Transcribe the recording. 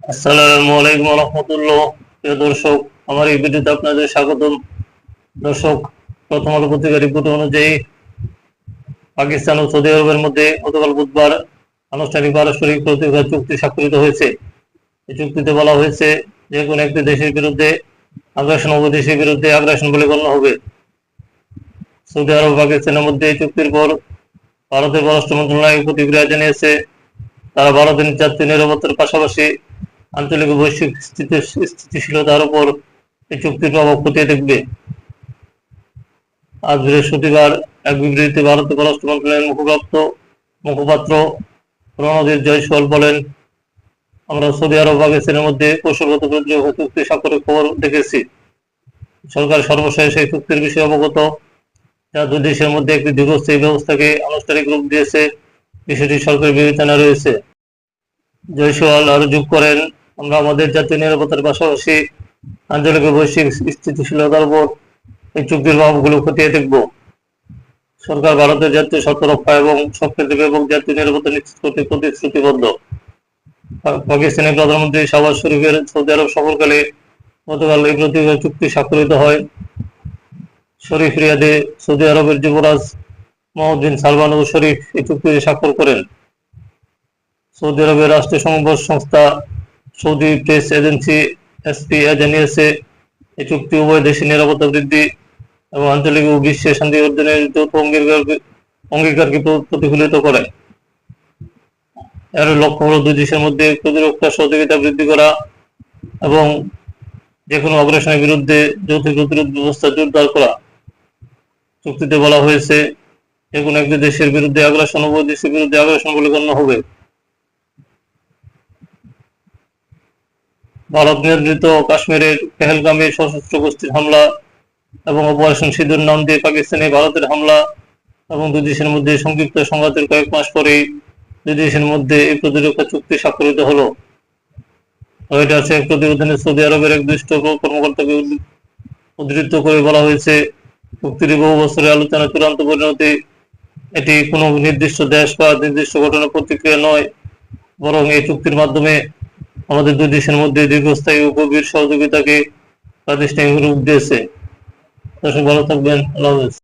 আসসালামু আলাইকুম রহমতুল্লাহ প্রিয় দর্শক, আমার এই ভিডিওতে আপনাদের দর্শক, প্রথম আলো পত্রিকার রিপোর্ট অনুযায়ী পাকিস্তান ও সৌদি আরবের মধ্যে গতকাল বুধবার আনুষ্ঠানিক পারস্পরিক প্রতিকার চুক্তি স্বাক্ষরিত হয়েছে। এই চুক্তিতে বলা হয়েছে, যে কোনো একটি দেশের বিরুদ্ধে আগ্রাসন ও দেশের বিরুদ্ধে আগ্রাসন বলে গণ্য হবে। সৌদি আরব পাকিস্তানের মধ্যে এই চুক্তির পর ভারতের পররাষ্ট্র মন্ত্রণালয় প্রতিক্রিয়া জানিয়েছে তারা ভারতের যাত্রী নিরাপত্তার পাশাপাশি আঞ্চলিক বৈশ্বিক স্থিতিশীলতার উপর এই চুক্তির প্রভাব খতিয়ে দেখবে। আজ বৃহস্পতিবার এক বিবৃতিতে ভারতের পররাষ্ট্র মন্ত্রণালয়ের মুখপাত্র মুখপাত্র রণদীপ জয়সওয়াল বলেন, আমরা সৌদি আরব পাকিস্তানের মধ্যে কৌশলগত চুক্তি স্বাক্ষরের খবর দেখেছি। সরকার সর্বশেষ এই চুক্তির বিষয়ে অবগত, যা দুই দেশের মধ্যে একটি দীর্ঘস্থায়ী ব্যবস্থাকে আনুষ্ঠানিক রূপ দিয়েছে। বিষয়টি সরকারের বিবেচনা রয়েছে। জয়সওয়াল আরও যোগ করেন, আমরা আমাদের জাতীয় নিরাপত্তার পাশাপাশি আঞ্চলিক বৈশ্বিক স্থিতিশীলতার উপর এই চুক্তির প্রভাবগুলো খতিয়ে দেখব। সরকার ভারতের জাতীয় স্বার্থ রক্ষা এবং সক্রিয় ব্যাপক জাতীয় নিরাপত্তা নিশ্চিত করতে প্রতিশ্রুতিবদ্ধ। পাকিস্তানের প্রধানমন্ত্রী শাহবাজ শরীফের সৌদি আরব সফরকালে গতকাল এই প্রতিকার চুক্তি স্বাক্ষরিত হয়। শরীফ রিয়াদে সৌদি আরবের যুবরাজ মোহাম্মদ সালমান ও শরীফ এই চুক্তিতে স্বাক্ষর করেন। সৌদি আরবের রাষ্ট্রীয় সংবাদ সংস্থা সৌদি প্রেস এজেন্সি এসপিএ জানিয়েছে এই চুক্তি উভয় দেশের নিরাপত্তা বৃদ্ধি এবং আঞ্চলিক ও বিশ্বের শান্তি অর্জনের যৌথ অঙ্গীকারকে প্রতিফলিত করে। এর লক্ষ্য হলো দুই দেশের মধ্যে প্রতিরক্ষা সহযোগিতা বৃদ্ধি করা এবং যে কোনো অগ্রাসনের বিরুদ্ধে যৌথ প্রতিরোধ ব্যবস্থা জোরদার করা। চুক্তিতে বলা হয়েছে যে কোনো একটি দেশের বিরুদ্ধে আগ্রাসন উভয় দেশের বিরুদ্ধে আগ্রাসন বলে গণ্য হবে। ভারত নিয়ন্ত্রিত কাশ্মীরের পেহেলগামে সশস্ত্র গোষ্ঠীর হামলা এবং অপারেশন সিঁদুর নাম দিয়ে পাকিস্তানে ভারতের হামলা এবং দুই দেশের মধ্যে সংক্ষিপ্ত সংঘাতের কয়েক মাস পরেই দুই দেশের মধ্যে এই প্রতিরক্ষা চুক্তি স্বাক্ষরিত হলো। এক প্রতিবেদনে সৌদি আরবের এক দুষ্ট কর্মকর্তাকে উদ্ধৃত করে বলা হয়েছে চুক্তির বহু বছরের আলোচনা চূড়ান্ত পরিণতি এটি কোনো নির্দিষ্ট দেশ বা নির্দিষ্ট ঘটনার প্রতিক্রিয়া নয়, বরং এই চুক্তির মাধ্যমে আমাদের দুই দেশের মধ্যে দীর্ঘস্থায়ী গভীর সহযোগিতাকে প্রাতিষ্ঠানিক রূপ দিয়েছে। দর্শক, ভালো থাকবেন। আল্লাহ